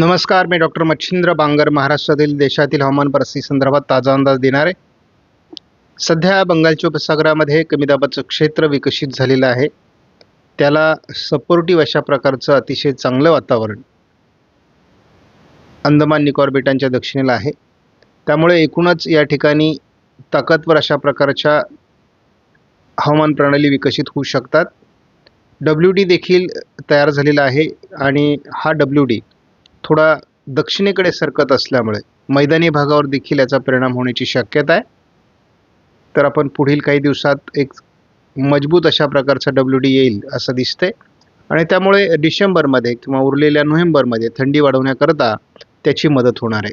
नमस्कार मी डॉक्टर मच्छिंद्र बांगर महाराष्ट्रातील देशातील हवामान परिस्थिती संदर्भात ताजा अंदाज देणार. आहे सध्या बंगालच्या उपसागरामध्ये कमी दाबाचं क्षेत्र विकसित झालेलं आहे. त्याला सपोर्टिव्ह अशा प्रकारचं अतिशय चांगलं वातावरण अंदमान निकोबार बेटांच्या दक्षिणेला आहे. त्यामुळे एकूणच या ठिकाणी ताकदवर अशा प्रकारच्या हवामान प्रणाली विकसित होऊ शकतात. डब्ल्यू डी देखील तयार झालेला आहे आणि हा डब्ल्यू डी थोडा दक्षिणेकडे सरकत असल्यामुळे मैदानी भागावर देखील याचा परिणाम होण्याची शक्यता आहे. तर आपण पुढील काही दिवसात एक मजबूत अशा प्रकारचा डब्ल्यू डी येईल असं दिसते आणि त्यामुळे डिसेंबरमध्ये किंवा उरलेल्या नोव्हेंबरमध्ये थंडी वाढवण्याकरता त्याची मदत होणार आहे.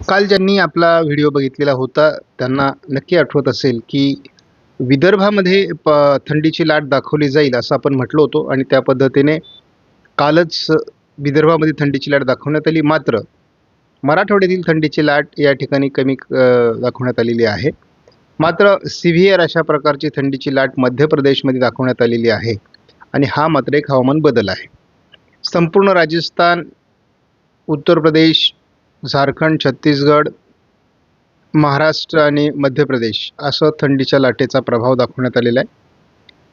काल ज्यांनी आपला व्हिडिओ बघितलेला होता त्यांना नक्की आठवत असेल की विदर्भामध्ये प थंडीची लाट दाखवली जाईल असं आपण म्हटलो होतो आणि त्या पद्धतीने कालच विदर्भामध्ये थंडीची लाट दाखवण्यात आली. मात्र मराठवाड्यातील थंडीची लाट या ठिकाणी कमी दाखवण्यात आलेली आहे. मात्र सिव्हिअर अशा प्रकारची थंडीची लाट मध्य प्रदेशमध्ये दाखवण्यात आलेली आहे आणि हा मात्र एक हवामान बदल आहे. संपूर्ण राजस्थान उत्तर प्रदेश झारखंड छत्तीसगड महाराष्ट्र आणि मध्य प्रदेश असं थंडीच्या लाटेचा प्रभाव दाखवण्यात आलेला आहे.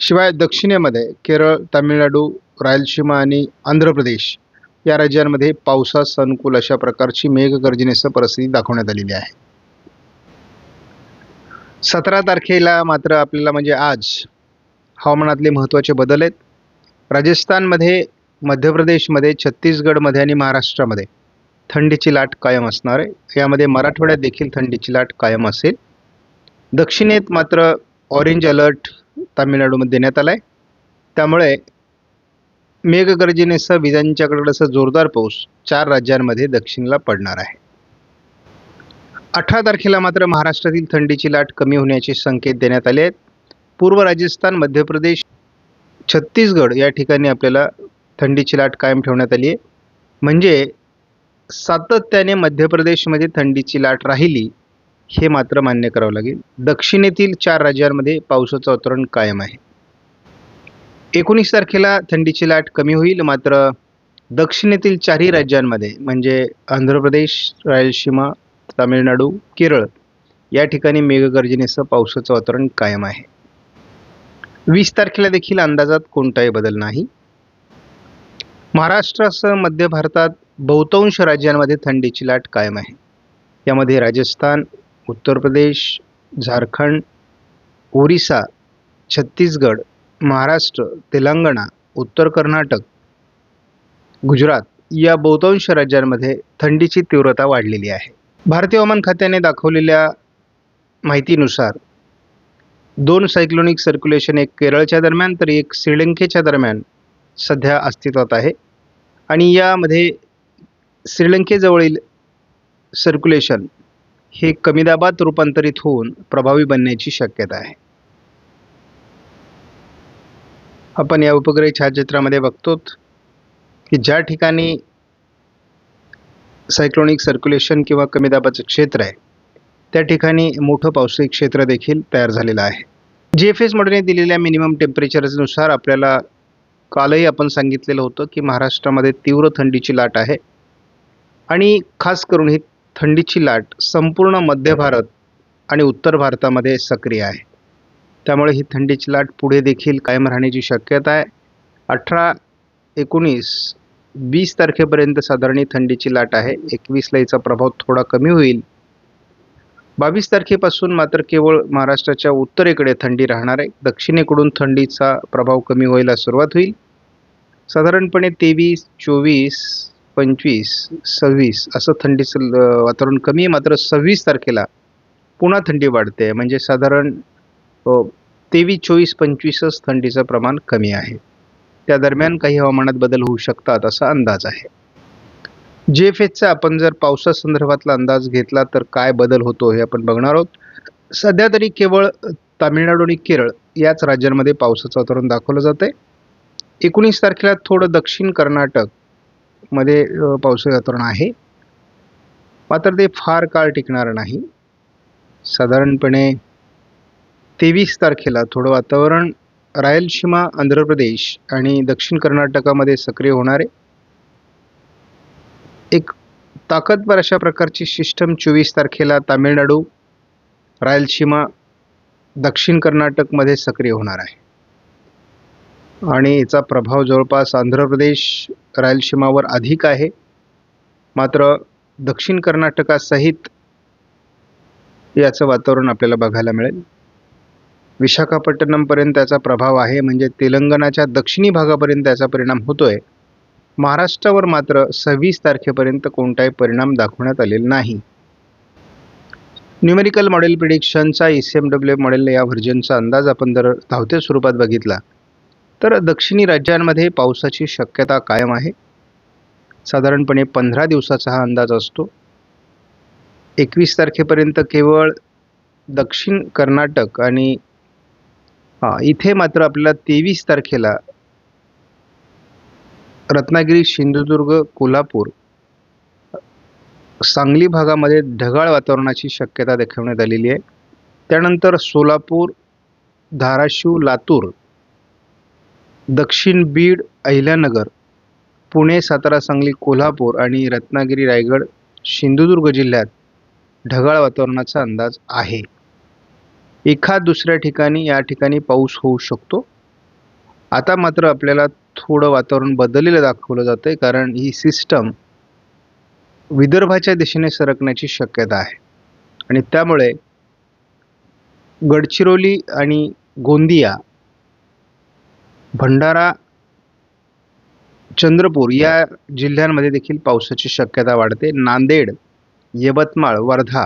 शिवाय दक्षिणेमध्ये केरळ तामिळनाडू रायलसीमा आणि आंध्र प्रदेश या राज्यांमध्ये पावसास अनुकूल अशा प्रकारची मेघगर्जनेसह परिस्थिती दाखवण्यात आलेली आहे. सतरा तारखेला मात्र आपल्याला म्हणजे आज हवामानातले महत्त्वाचे बदल आहेत. राजस्थानमध्ये मध्य प्रदेशमध्ये छत्तीसगडमध्ये आणि महाराष्ट्रामध्ये थंडीची लाट कायम असणार आहे. यामध्ये मराठवाड्यात देखील थंडीची लाट कायम असेल. दक्षिणेत मात्र ऑरेंज अलर्ट तामिळनाडूमध्ये देण्यात आला आहे त्यामुळे मेघगर्जनेसह विजांच्या कडकडासह जोरदार पाऊस चार राज्यांमध्ये दक्षिणेला पडणार आहे. अठरा तारखेला मात्र महाराष्ट्रातील थंडीची लाट कमी होण्याचे संकेत देण्यात आले आहेत. पूर्व राजस्थान मध्य प्रदेश छत्तीसगड या ठिकाणी आपल्याला थंडीची लाट कायम ठेवण्यात आली आहे. म्हणजे सातत्याने मध्य प्रदेशमध्ये थंडीची लाट राहिली हे मात्र मान्य करावं लागेल. दक्षिणेतील चार राज्यांमध्ये पावसाचं वातावरण कायम आहे. एकोणीस तारखेला थंडीची लाट कमी होईल मात्र दक्षिणेतील चारही राज्यांमध्ये म्हणजे आंध्र प्रदेश रायलसीमा तामिळनाडू केरळ या ठिकाणी मेघगर्जनेसह पावसाचं वातावरण कायम आहे. वीस तारखेला देखील अंदाजात कोणताही बदल नाही. महाराष्ट्रासह मध्य भारतात बहुतांश राज्यांमध्ये थंडीची लाट कायम आहे. यामध्ये राजस्थान उत्तर प्रदेश झारखंड ओरिसा छत्तीसगड महाराष्ट्र तेलंगणा उत्तर कर्नाटक गुजरात या बहुतांश राज्यांमध्ये थंडीची तीव्रता वाढलेली आहे. भारतीय हवामान खात्याने दाखवलेल्या माहितीनुसार दोन सायक्लोनिक सर्क्युलेशन एक केरळच्या दरम्यान तर एक श्रीलंकेच्या दरम्यान सध्या अस्तित्वात आहे. आणि यामध्ये श्रीलंकेजवळील सर्क्युलेशन हे कमी दाबात रूपांतरित होऊन प्रभावी बनण्याची शक्यता आहे. आपण या उपग्रही छायाचित्रामध्ये बघतो की ज्या ठिकाणी सायक्लोनिक सर्क्युलेशन किंवा कमी दाबाचं क्षेत्र आहे त्या ठिकाणी मोठं पावसाळी क्षेत्र देखील तयार झालेलं आहे. जी एफ एस मॉडेलने दिलेल्या मिनिमम टेम्परेचरनुसार आपल्याला कालही आपण सांगितलेलं होतं की महाराष्ट्रामध्ये तीव्र थंडीची लाट आहे. आणि खास करून ही थंडीची लाट संपूर्ण मध्य भारत आणि उत्तर भारतामध्ये सक्रिय आहे. त्यामुळे ही थंडीची लाट पुढे देखील कायम राहण्याची शक्यता आहे. अठरा एकोणीस वीस तारखेपर्यंत साधारण ही थंडीची लाट आहे. एकवीसला हिचा प्रभाव थोडा कमी होईल. बावीस तारखेपासून मात्र केवळ महाराष्ट्राच्या उत्तरेकडे थंडी राहणार आहे. दक्षिणेकडून थंडीचा प्रभाव कमी व्हायला सुरुवात होईल. साधारणपणे तेवीस चोवीस पंचवीस सव्वीस असं थंडीचं वातावरण कमी आहे. मात्र सव्वीस तारखेला पुन्हा थंडी वाढते. म्हणजे साधारण तेवीस चोवीस पंचवीसच थंडीचं प्रमाण कमी आहे. त्या दरम्यान काही हवामानात बदल होऊ शकतात असा अंदाज आहे. जे एफ एचचा आपण जर पावसासंदर्भातला अंदाज घेतला तर काय बदल होतो हे आपण बघणार आहोत. सध्या तरी केवळ तामिळनाडू आणि केरळ याच राज्यांमध्ये पावसाचं वातावरण दाखवलं जातं आहे एकोणीस तारखेला थोडं दक्षिण कर्नाटकमध्ये अ, पावसाचं वातावरण आहे. मात्र ते फार काळ टिकणार नाही. साधारणपणे तेवीस तारखेला थोडं वातावरण रायलसीमा आंध्र प्रदेश आणि दक्षिण कर्नाटकामध्ये सक्रिय होणार. आहे एक ताकदवर अशा प्रकारची सिस्टम चोवीस तारखेला तामिळनाडू रायलसीमा दक्षिण कर्नाटकमध्ये सक्रिय होणार आहे. आणि याचा प्रभाव जवळपास आंध्र प्रदेश रायलसीमावर अधिक आहे. मात्र दक्षिण कर्नाटकासहित याचं वातावरण आपल्याला बघायला मिळेल. विशाखापट्टणमपर्यंत त्याचा प्रभाव आहे. म्हणजे तेलंगणाच्या दक्षिणी भागापर्यंत त्याचा परिणाम होतोय. महाराष्ट्रावर मात्र सव्वीस तारखेपर्यंत कोणताही परिणाम दाखवण्यात आलेला नाही. Numerical model प्रिडिक्शनचा E C M W model या व्हर्जनचा अंदाज आपण जर धावत्या स्वरूपात बघितला तर दक्षिणी राज्यांमध्ये पावसाची शक्यता कायम आहे. साधारणपणे पंधरा दिवसाचा हा अंदाज असतो. एकवीस तारखेपर्यंत केवळ दक्षिण कर्नाटक आणि हां इथे मात्र आपल्याला तेवीस तारखेला रत्नागिरी सिंधुदुर्ग कोल्हापूर सांगली भागामध्ये ढगाळ वातावरणाची शक्यता दाखवण्यात आलेली आहे. त्यानंतर सोलापूर धाराशिव लातूर दक्षिण बीड अहिल्यानगर पुणे सातारा सांगली कोल्हापूर आणि रत्नागिरी रायगड सिंधुदुर्ग जिल्ह्यात ढगाळ वातावरणाचा अंदाज आहे. एखाद दुसऱ्या ठिकाणी या ठिकाणी पाऊस होऊ शकतो. आता मात्र आपल्याला थोडं वातावरण बदललेलं दाखवलं जातं आहे कारण ही सिस्टम विदर्भाच्या दिशेने सरकण्याची शक्यता आहे. आणि त्यामुळे गडचिरोली आणि गोंदिया भंडारा चंद्रपूर या जिल्ह्यांमध्ये देखील पावसाची शक्यता वाढते. नांदेड यवतमाळ वर्धा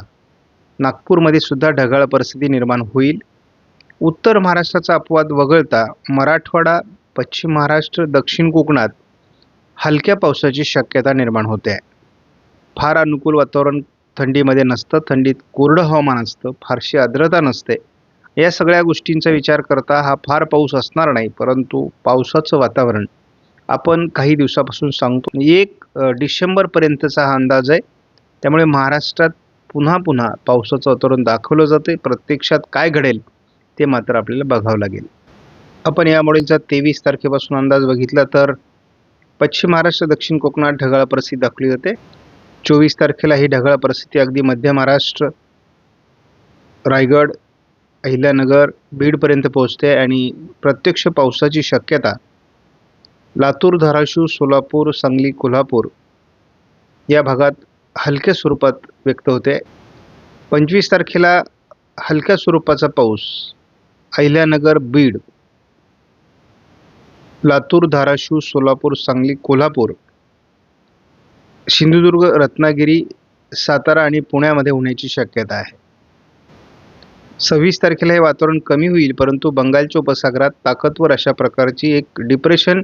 नागपूरमध्ये सुद्धा ढगाळ परिस्थिती निर्माण होईल. उत्तर महाराष्ट्राचा अपवाद वगळता मराठवाडा पश्चिम महाराष्ट्र दक्षिण कोकणात हलक्या पावसाची शक्यता निर्माण होते. आहे फार अनुकूल वातावरण थंडीमध्ये नसतं. थंडीत कोरडं हवामान असतं. फारशी आर्द्रता नसते. या सगळ्या गोष्टींचा विचार करता हा फार पाऊस असणार नाही परंतु पावसाचं वातावरण आपण काही दिवसापासून सांगतो. एक डिसेंबरपर्यंतचा हा अंदाज आहे. त्यामुळे महाराष्ट्रात पुन्हा पुन्हा पावसाचं वातावरण दाखवलं जाते. प्रत्यक्षात काय घडेल ते मात्र आपल्याला बघावं लागेल. आपण या मॉडेलचा तेवीस तारखेपासून अंदाज बघितला तर पश्चिम महाराष्ट्र दक्षिण कोकणात ढगाळ परिस्थिती दाखवली जाते. चोवीस तारखेला ही ढगाळ परिस्थिती अगदी मध्य महाराष्ट्र रायगड अहिल्यानगर बीडपर्यंत पोहोचते आणि प्रत्यक्ष पावसाची शक्यता लातूर धाराशिव सोलापूर सांगली कोल्हापूर या भागात हलक्या स्वरूपात व्यक्त होते. पंचवीस तारखेला हलक्या स्वरूपाचा पाऊस. अहिल्यानगर बीड. लातूर धाराशिव सोलापूर सांगली कोल्हापूर. सिंधुदुर्ग रत्नागिरी सातारा आणि पुण्यामध्ये होण्याची शक्यता आहे. सव्वीस तारखेला हे वातावरण कमी होईल परंतु बंगालच्या उपसागरात ताकदवर अशा प्रकारची एक डिप्रेशन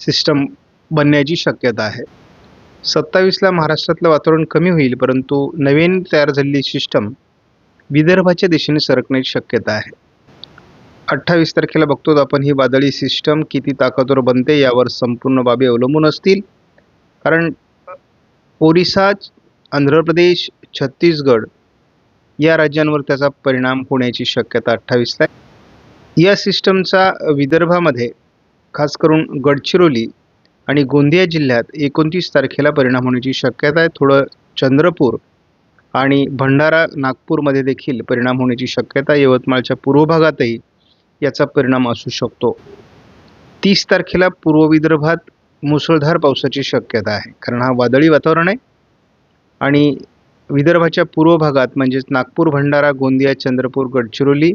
सिस्टम बनण्याची शक्यता आहे. सत्तावीसला महाराष्ट्रातलं वातावरण कमी होईल परंतु नवीन तयार झालेली सिस्टम विदर्भाच्या दिशेने सरकण्याची शक्यता आहे. अठ्ठावीस तारखेला बघतो आपण ही वादळी सिस्टम किती ताकदवर बनते यावर संपूर्ण बाबी अवलंबून असतील. कारण ओरिसा आंध्र प्रदेश छत्तीसगड या राज्यांवर त्याचा परिणाम होण्याची शक्यता अठ्ठावीसला आहे. या सिस्टमचा विदर्भामध्ये खास करून गडचिरोली आणि गोंदिया जिल्ह्यात एकोणतीस तारखेला परिणाम होण्याची शक्यता आहे. थोडं चंद्रपूर आणि भंडारा नागपूरमध्ये देखील परिणाम होण्याची शक्यता यवतमाळच्या पूर्व भागातही याचा परिणाम असू शकतो. तीस तारखेला पूर्व विदर्भात मुसळधार पावसाची शक्यता आहे. कारण हा वादळी वातावरण आहे. आणि विदर्भाच्या पूर्व भागात म्हणजेच नागपूर भंडारा गोंदिया चंद्रपूर गडचिरोली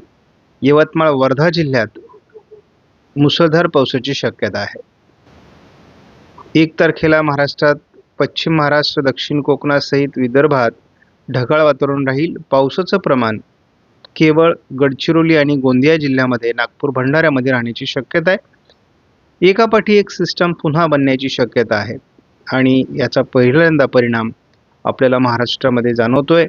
यवतमाळ वर्धा जिल्ह्यात मुसळधार पावसाची शक्यता आहे. एक तारखेला महाराष्ट्रात पश्चिम महाराष्ट्र दक्षिण कोकणासहित विदर्भात ढगाळ वातावरण राहील. पावसाचं प्रमाण केवळ गडचिरोली आणि गोंदिया जिल्ह्यामध्ये नागपूर भंडाऱ्यामध्ये राहण्याची शक्यता आहे. एकापाठी एक सिस्टम पुन्हा बनण्याची शक्यता आहे. आणि याचा पहिल्यांदा परिणाम आपल्याला महाराष्ट्रामध्ये जाणवतोय.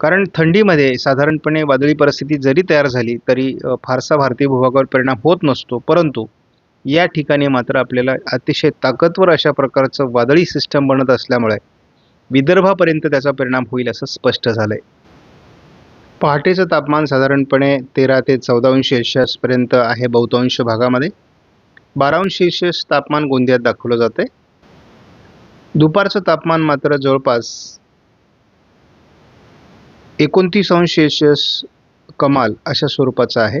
कारण थंडीमध्ये साधारणपणे वादळी परिस्थिती जरी तयार झाली तरी फारसा भारतीय भूभागावर परिणाम होत नसतो. परंतु या ठिकाणी मात्र आपल्याला अतिशय ताकदवर अशा प्रकारचं वादळी सिस्टम बनत असल्यामुळे विदर्भापर्यंत त्याचा परिणाम होईल असं स्पष्ट झालंय. पहाटेचं तापमान साधारणपणे तेरा ते चौदा अंश एशियसपर्यंत आहे बहुतांश भागामध्ये. बारा अंश एशियस तापमान गोंदियात दाखवलं जाते दुपारचं तापमान मात्र जवळपास एकोणतीस अंश एशियस कमाल अशा स्वरूपाचं आहे.